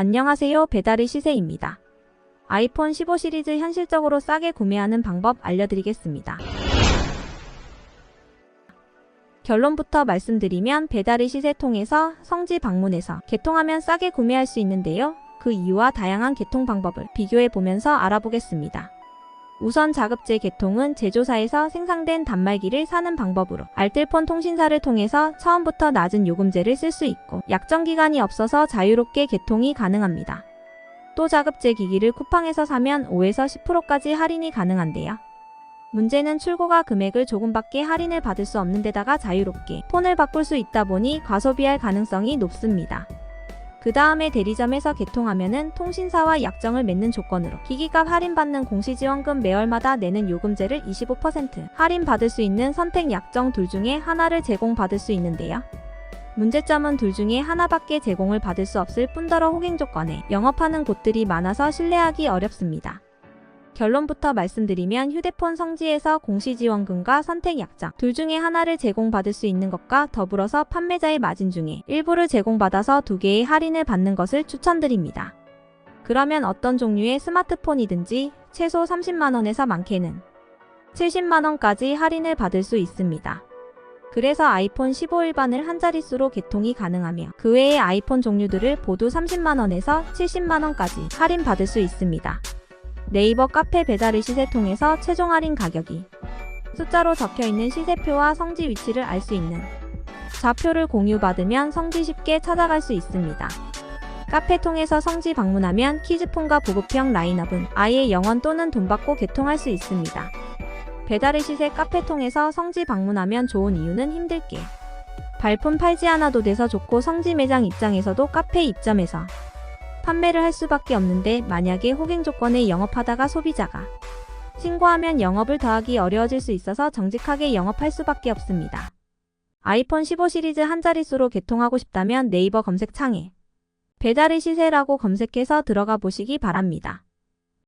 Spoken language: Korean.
안녕하세요. 배달의 시세입니다. 아이폰 15 시리즈 현실적으로 싸게 구매하는 방법 알려드리겠습니다. 결론부터 말씀드리면 배달의 시세 통해서 성지 방문해서 개통하면 싸게 구매할 수 있는데요. 그 이유와 다양한 개통 방법을 비교해 보면서 알아보겠습니다. 우선 자급제 개통은 제조사에서 생산된 단말기를 사는 방법으로 알뜰폰 통신사를 통해서 처음부터 낮은 요금제를 쓸 수 있고 약정 기간이 없어서 자유롭게 개통이 가능합니다. 또 자급제 기기를 쿠팡에서 사면 5에서 10%까지 할인이 가능한데요. 문제는 출고가 금액을 조금밖에 할인을 받을 수 없는 데다가 자유롭게 폰을 바꿀 수 있다 보니 과소비할 가능성이 높습니다. 그 다음에 대리점에서 개통하면은 통신사와 약정을 맺는 조건으로 기기값 할인받는 공시지원금 매월마다 내는 요금제를 25% 할인받을 수 있는 선택 약정 둘 중에 하나를 제공받을 수 있는데요. 문제점은 둘 중에 하나밖에 제공을 받을 수 없을 뿐더러 호갱 조건에 영업하는 곳들이 많아서 신뢰하기 어렵습니다. 결론부터 말씀드리면 휴대폰 성지에서 공시지원금과 선택 약정 둘 중에 하나를 제공받을 수 있는 것과 더불어서 판매자의 마진 중에 일부를 제공받아서 두 개의 할인을 받는 것을 추천드립니다. 그러면 어떤 종류의 스마트폰이든지 최소 30만원에서 많게는 70만원까지 할인을 받을 수 있습니다. 그래서 아이폰 15 일반을 한 자릿수로 개통이 가능하며 그 외의 아이폰 종류들을 모두 30만원에서 70만원까지 할인 받을 수 있습니다. 네이버 카페 배달의 시세 통해서 최종 할인 가격이 숫자로 적혀 있는 시세표와 성지 위치를 알 수 있는 좌표를 공유받으면 성지 쉽게 찾아갈 수 있습니다. 카페 통해서 성지 방문하면 키즈폰과 보급형 라인업은 아예 영원 또는 돈 받고 개통할 수 있습니다. 배달의 시세 카페 통해서 성지 방문하면 좋은 이유는 힘들게 발품 팔지 않아도 돼서 좋고 성지 매장 입장에서도 카페 입점에서 판매를 할 수밖에 없는데 만약에 호갱 조건에 영업하다가 소비자가 신고하면 영업을 더하기 어려워질 수 있어서 정직하게 영업할 수밖에 없습니다. 아이폰 15 시리즈 한 자릿수로 개통하고 싶다면 네이버 검색창에 배달의 시세라고 검색해서 들어가 보시기 바랍니다.